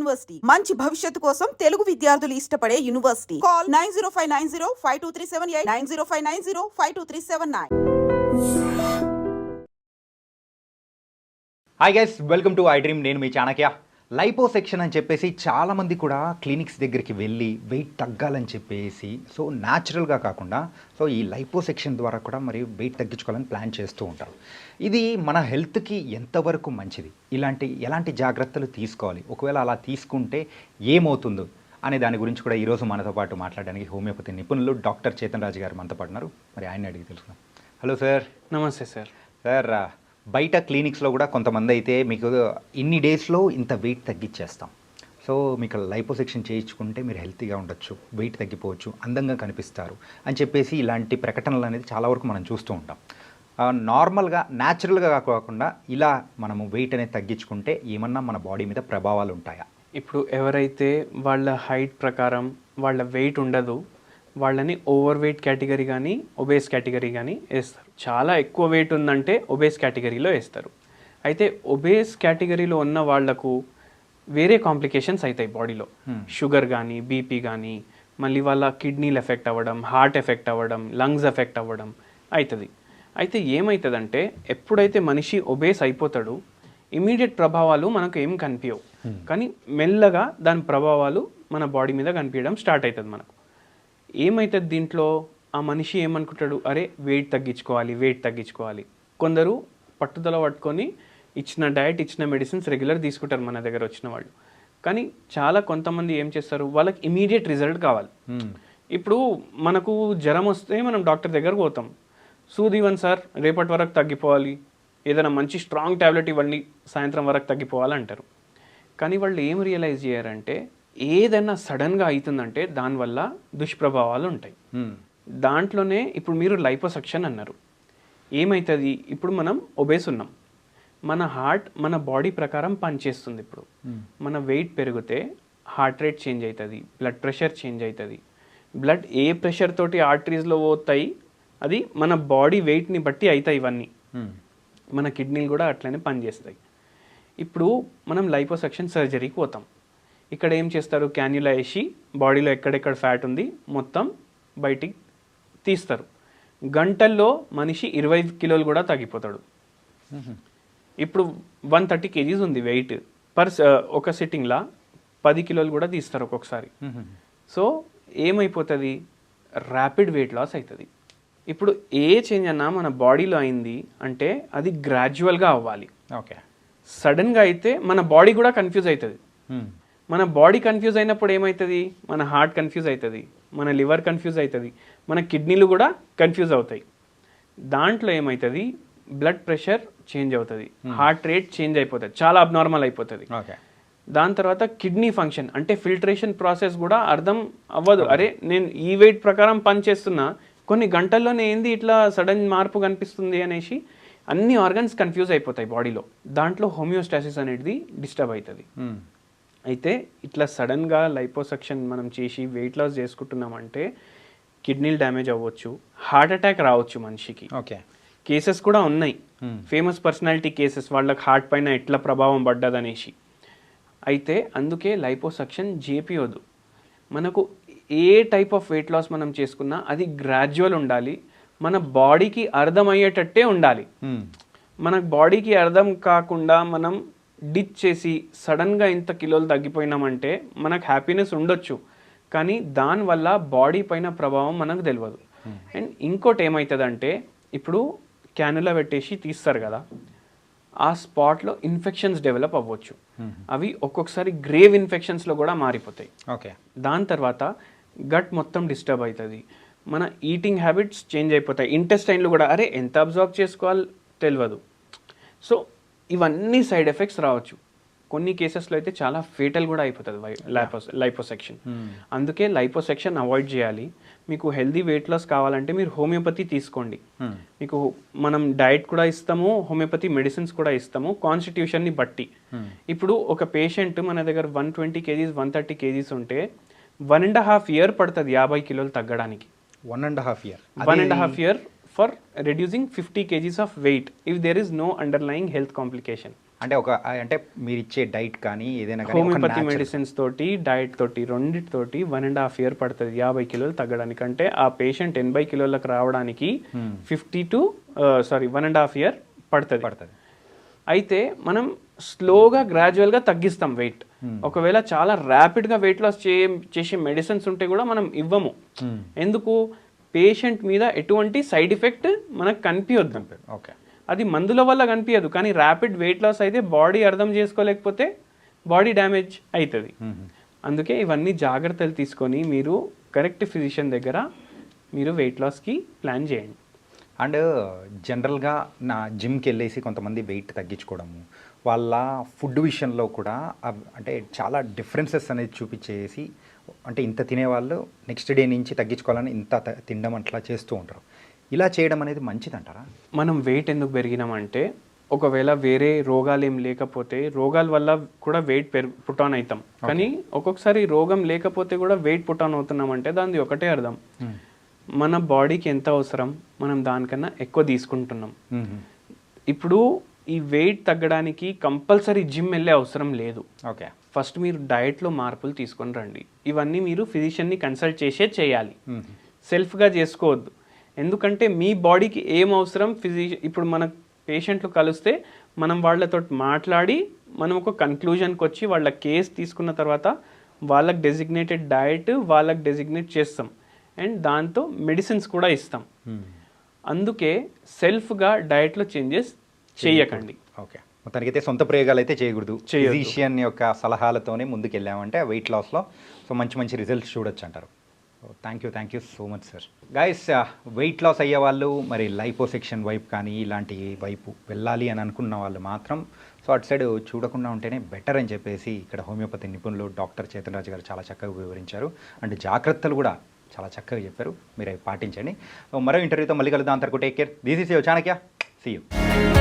University. మంచి భవిష్యత్తు కోసం తెలుగు విద్యార్థులు ఇష్టపడే university. Call nine zero five nine zero five two three seven eight nine zero five nine zero five two three seven nine. Hi guys welcome to I dream నేను మీ Chanakya. Lipo section అని చెప్పేసి చాలామంది కూడా క్లినిక్స్ దగ్గరికి వెళ్ళి wait తగ్గాలని చెప్పేసి so న్యాచురల్గా కాకుండా సో ఈ లైపో సెక్షన్ ద్వారా కూడా మరి వెయిట్ తగ్గించుకోవాలని ప్లాన్ చేస్తూ ఉంటారు. ఇది మన హెల్త్కి ఎంతవరకు మంచిది? ఇలాంటి ఎలాంటి జాగ్రత్తలు తీసుకోవాలి? ఒకవేళ అలా తీసుకుంటే ఏమవుతుందో? అనే దాని గురించి కూడా ఈరోజు మనతో పాటు మాట్లాడడానికి హోమియోపతి నిపుణులు డాక్టర్ చేతన్ రాజు గారు మనతో పాటు ఉన్నారు మరి ఆయన అడిగి తెలుసుకుందాం. Hello sir. నమస్తే సార్. సార్ బయట క్లినిక్స్లో కూడా కొంతమంది అయితే మీకు ఇన్ని డేస్లో ఇంత వెయిట్ తగ్గించేస్తాం. సో మీకు లైపోసెక్షన్ చేయించుకుంటే మీరు హెల్తీగా ఉండొచ్చు వెయిట్ తగ్గిపోవచ్చు అందంగా కనిపిస్తారు అని చెప్పేసి ఇలాంటి ప్రకటనలు అనేది చాలా వరకు మనం చూస్తూ ఉంటాం. నార్మల్గా న్యాచురల్గా కాకుండా ఇలా మనము వెయిట్ అనేది తగ్గించుకుంటే ఏమన్నా మన బాడీ మీద ప్రభావాలు ఉంటాయా? ఇప్పుడు ఎవరైతే వాళ్ళ హైట్ ప్రకారం వాళ్ళ వెయిట్ ఉండదు వాళ్ళని ఓవర్ వెయిట్ కేటగిరీ కానీ ఒబేస్ కేటగిరీ కానీ వేస్తారు. చాలా ఎక్కువ వెయిట్ ఉందంటే ఒబేస్ కేటగిరీలో వేస్తారు. అయితే ఒబేస్ కేటగిరీలో ఉన్న వాళ్ళకు వేరే కాంప్లికేషన్స్ అవుతాయి బాడీలో షుగర్ కానీ బీపీ కానీ మళ్ళీ వాళ్ళ కిడ్నీలు ఎఫెక్ట్ అవ్వడం హార్ట్ ఎఫెక్ట్ అవ్వడం లంగ్స్ ఎఫెక్ట్ అవ్వడం అవుతుంది. అయితే ఏమవుతుందంటే ఎప్పుడైతే మనిషి ఒబేస్ అయిపోతాడు ఇమీడియట్ ప్రభావాలు మనకు ఏం కనిపించవు కానీ మెల్లగా దాని ప్రభావాలు మన బాడీ మీద కనిపించడం స్టార్ట్ అవుతుంది మనకు. ఏమవుతుంది దీంట్లో? ఆ మనిషి ఏమనుకుంటాడు? అరే వెయిట్ తగ్గించుకోవాలి వెయిట్ తగ్గించుకోవాలి. కొందరు పట్టుదల పట్టుకొని ఇచ్చిన డయట్ ఇచ్చిన మెడిసిన్స్ రెగ్యులర్ తీసుకుంటారు మన దగ్గర వచ్చిన వాళ్ళు. కానీ చాలా కొంతమంది ఏం చేస్తారు? వాళ్ళకి ఇమీడియట్ రిజల్ట్ కావాలి. ఇప్పుడు మనకు జ్వరం వస్తే మనం డాక్టర్ దగ్గరకు పోతాం. సూది ఇవ్వండి సార్ రేపటి వరకు తగ్గిపోవాలి. ఏదైనా మంచి స్ట్రాంగ్ ట్యాబ్లెట్ ఇవ్వండి సాయంత్రం వరకు తగ్గిపోవాలి అంటారు. కానీ వాళ్ళు ఏం రియలైజ్ చేయరంటే ఏదైనా సడన్గా అవుతుందంటే దానివల్ల దుష్ప్రభావాలు ఉంటాయి. దాంట్లోనే ఇప్పుడు మీరు లైపోసక్షన్ అన్నారు. ఏమవుతుంది ఇప్పుడు మనం ఒబేస్ ఉన్నాం. మన హార్ట్ మన బాడీ ప్రకారం పనిచేస్తుంది ఇప్పుడు. మన వెయిట్ పెరిగితే హార్ట్ రేట్ చేంజ్ అవుతుంది బ్లడ్ ప్రెషర్ చేంజ్ అవుతుంది. బ్లడ్ ఏ ప్రెషర్ తోటి ఆర్టరీస్లో పోతాయి అది మన బాడీ వెయిట్ని బట్టి అవుతాయి ఇవన్నీ. మన కిడ్నీలు కూడా అట్లనే పనిచేస్తాయి. ఇప్పుడు మనం లైపోసెక్షన్ సర్జరీకి పోతాం. ఇక్కడ ఏం చేస్తారు? క్యాన్యులా వేసి బాడీలో ఎక్కడెక్కడ ఫ్యాట్ ఉంది మొత్తం బయటికి తీస్తారు. గంటల్లో మనిషి ఇరవై కిలోలు కూడా తగ్గిపోతాడు. ఇప్పుడు వన్ థర్టీ కేజీస్ ఉంది వెయిట్. పర్ ఒక సిట్టింగ్లా పది కిలోలు కూడా తీస్తారు ఒక్కొక్కసారి. సో ఏమైపోతుంది? ర్యాపిడ్ వెయిట్ లాస్ అవుతుంది ఇప్పుడు ఏ చేంజ్ అన్నా మన బాడీలో అయింది అంటే అది గ్రాడ్యువల్గా అవ్వాలి. ఓకే సడన్గా అయితే మన బాడీ కూడా కన్ఫ్యూజ్ అవుతుంది మన బాడీ కన్ఫ్యూజ్ అయినప్పుడు ఏమవుతుంది మన హార్ట్ కన్ఫ్యూజ్ అవుతుంది మన లివర్ కన్ఫ్యూజ్ అవుతుంది మన కిడ్నీలు కూడా కన్ఫ్యూజ్ అవుతాయి. దాంట్లో ఏమవుతుంది బ్లడ్ ప్రెషర్ చేంజ్ అవుతుంది. హార్ట్ రేట్ చేంజ్ అయిపోతుంది. చాలా అబ్నార్మల్ అయిపోతుంది. ఓకే దాని తర్వాత కిడ్నీ ఫంక్షన్ అంటే ఫిల్టరేషన్ ప్రాసెస్ కూడా అర్థం అవ్వదు. అరే నేను ఈ వెయిట్ ప్రకారం పని చేస్తున్నా కొన్ని గంటల్లోనే ఏంది ఇట్లా సడన్ మార్పు కనిపిస్తుంది అనేసి అన్ని ఆర్గన్స్ కన్ఫ్యూజ్ అయిపోతాయి బాడీలో. దాంట్లో హోమియోస్టాసిస్ అనేది డిస్టర్బ్ అవుతుంది అయితే ఇట్లా సడన్గా లైపోసక్షన్ మనం చేసి వెయిట్ లాస్ చేసుకుంటున్నామంటే కిడ్నీలు డ్యామేజ్ అవ్వచ్చు హార్ట్ అటాక్ రావచ్చు మనిషికి. ఓకే. కేసెస్ కూడా ఉన్నాయి. ఫేమస్ పర్సనాలిటీ కేసెస్ వాళ్ళకి హార్ట్ పైన ఎట్లా ప్రభావం పడ్డదనేసి. అయితే అందుకే లైపోసక్షన్ చేపియొద్దు మనకు ఏ టైప్ ఆఫ్ వెయిట్ లాస్ మనం చేసుకున్నా అది గ్రాడ్యువల్ ఉండాలి. మన బాడీకి అర్థమయ్యేటట్టే ఉండాలి. మన బాడీకి అర్థం కాకుండా మనం డిచ్ చేసి సడన్గా ఇంత కిలోలు తగ్గిపోయినామంటే మనకు హ్యాపీనెస్ ఉండొచ్చు. కానీ దానివల్ల బాడీ పైన ప్రభావం మనకు తెలియదు అండ్ ఇంకోటి ఏమవుతుందంటే ఇప్పుడు క్యానులా పెట్టేసి తీస్తారు కదా. ఆ స్పాట్లో ఇన్ఫెక్షన్స్ డెవలప్ అవ్వచ్చు. అవి ఒక్కొక్కసారి గ్రేవ్ ఇన్ఫెక్షన్స్లో కూడా మారిపోతాయి. ఓకే దాని తర్వాత గట్ మొత్తం డిస్టర్బ్ అవుతుంది. మన ఈటింగ్ హ్యాబిట్స్ చేంజ్ అయిపోతాయి. ఇంటెస్టైన్లు కూడా అరే ఎంత అబ్జర్వ్ చేసుకోవాలి తెలియదు సో ఇవన్నీ సైడ్ ఎఫెక్ట్స్ రావచ్చు. కొన్ని కేసెస్లో అయితే చాలా ఫేటల్ కూడా అయిపోతుంది లైపోస్ లైపోసెక్షన్ అందుకే లైపోసెక్షన్ అవాయిడ్ చేయాలి. మీకు హెల్దీ వెయిట్ లాస్ కావాలంటే మీరు హోమియోపతి తీసుకోండి. మీకు మనం డైట్ కూడా ఇస్తాము హోమియోపతి మెడిసిన్స్ కూడా ఇస్తాము కాన్స్టిట్యూషన్ని బట్టి. ఇప్పుడు ఒక పేషెంట్ మన దగ్గర one twenty kgs one thirty kgs ఉంటే వన్ అండ్ హాఫ్ ఇయర్ పడుతుంది యాభై కిలోలు తగ్గడానికి. One and half year one and half year for reducing fifty kgs of weight if there is no underlying health complication అంటే ఒక అంటే మీరు ఇచ్చే డైట్ కానీ ఏదైనా హోమియోపతి మెడిసిన్స్ తోటి డైట్ తోటి రెండిటితోటి వన్ అండ్ హాఫ్ ఇయర్ పడుతుంది యాభై కిలోలు తగ్గడానికి. అంటే ఆ పేషెంట్ ఎనభై కిలోలకు రావడానికి. Fifty to sorry one and half year పడుతుంది. పడుతుంది. అయితే మనం స్లోగా గ్రాడ్యువల్గా తగ్గిస్తాం వెయిట్ ఒకవేళ చాలా ర్యాపిడ్గా వెయిట్ లాస్ చే చేసే మెడిసిన్స్ ఉంటే కూడా మనం ఇవ్వము. Hmm. ఎందుకు? పేషెంట్ మీద ఎటువంటి సైడ్ ఎఫెక్ట్ మనకు కనిపించొద్దు ఓకే అది మందుల వల్ల కనిపించదు కానీ ర్యాపిడ్ వెయిట్ లాస్ అయితే బాడీ అర్థం చేసుకోలేకపోతే బాడీ డ్యామేజ్ అవుతుంది అందుకే ఇవన్నీ జాగ్రత్తలు తీసుకొని మీరు కరెక్ట్ ఫిజిషియన్ దగ్గర మీరు వెయిట్ లాస్కి ప్లాన్ చేయండి. అండ్ జనరల్గా నా జిమ్కి వెళ్ళేసి కొంతమంది వెయిట్ తగ్గించుకోవడము వాళ్ళ ఫుడ్ విషయంలో కూడా అంటే చాలా డిఫరెన్సెస్ అనేది చూపించేసి అంటే ఇంత తినేవాళ్ళు నెక్స్ట్ డే నుంచి తగ్గించుకోవాలని ఇంత తినడం అట్లా చేస్తూ ఉంటారు. ఇలా చేయడం అనేది మంచిదంటారా? మనం వెయిట్ ఎందుకు పెరిగినామంటే ఒకవేళ వేరే రోగాలు ఏం లేకపోతే రోగాల వల్ల కూడా వెయిట్ పెరు పుట్ ఆన్ అవుతాం కానీ ఒక్కొక్కసారి రోగం లేకపోతే కూడా వెయిట్ పుట్ ఆన్ అవుతున్నామంటే దాని ఒకటే అర్థం. మన బాడీకి ఎంత అవసరం మనం దానికన్నా ఎక్కువ తీసుకుంటున్నాం. ఇప్పుడు ఈ వెయిట్ తగ్గడానికి కంపల్సరీ జిమ్ వెళ్ళే అవసరం లేదు. ఓకే. ఫస్ట్ మీరు డయట్లో మార్పులు తీసుకొని రండి. ఇవన్నీ మీరు ఫిజిషియన్ని కన్సల్ట్ చేసే చేయాలి. సెల్ఫ్గా చేసుకోవద్దు. ఎందుకంటే మీ బాడీకి ఏం అవసరం? ఫిజి ఇప్పుడు మన పేషెంట్లు కలిస్తే మనం వాళ్ళతో మాట్లాడి మనం ఒక కన్క్లూజన్కి వచ్చి వాళ్ళ కేస్ తీసుకున్న తర్వాత వాళ్ళకి డెసిగ్నేటెడ్ డయట్ వాళ్ళకి డెసిగ్నేట్ చేస్తాం. అండ్ దాంతో మెడిసిన్స్ కూడా ఇస్తాం. అందుకే సెల్ఫ్గా డయట్లో చేంజెస్ చేయకండి. ఓకే మొత్తానికైతే సొంత ప్రయోగాలు అయితే చేయకూడదు. ఫిజిషియన్ యొక్క సలహాలతోనే ముందుకు వెళ్ళామంటే వెయిట్ లాస్లో సో మంచి మంచి రిజల్ట్స్ చూడొచ్చు అంటారు thank you thank you so much sir guys weight loss అయ్యే వాళ్ళు మరి లైపోసెక్షన్ వైపు కానీ ఇలాంటి వైపు వెళ్ళాలి అని అనుకున్న వాళ్ళు మాత్రం సో అటు సైడ్ చూడకుండా ఉంటేనే బెటర్ అని చెప్పేసి ఇక్కడ హోమియోపతి నిపుణులు డాక్టర్ చేతన్ రాజు గారు చాలా చక్కగా వివరించారు. అండ్ జాగ్రత్తలు కూడా చాలా చక్కగా చెప్పారు. మీరు అవి పాటించండి. మరో ఇంటర్వ్యూతో మళ్ళీ కలుద్దాం. అంతకు take care this is you Chanakya see you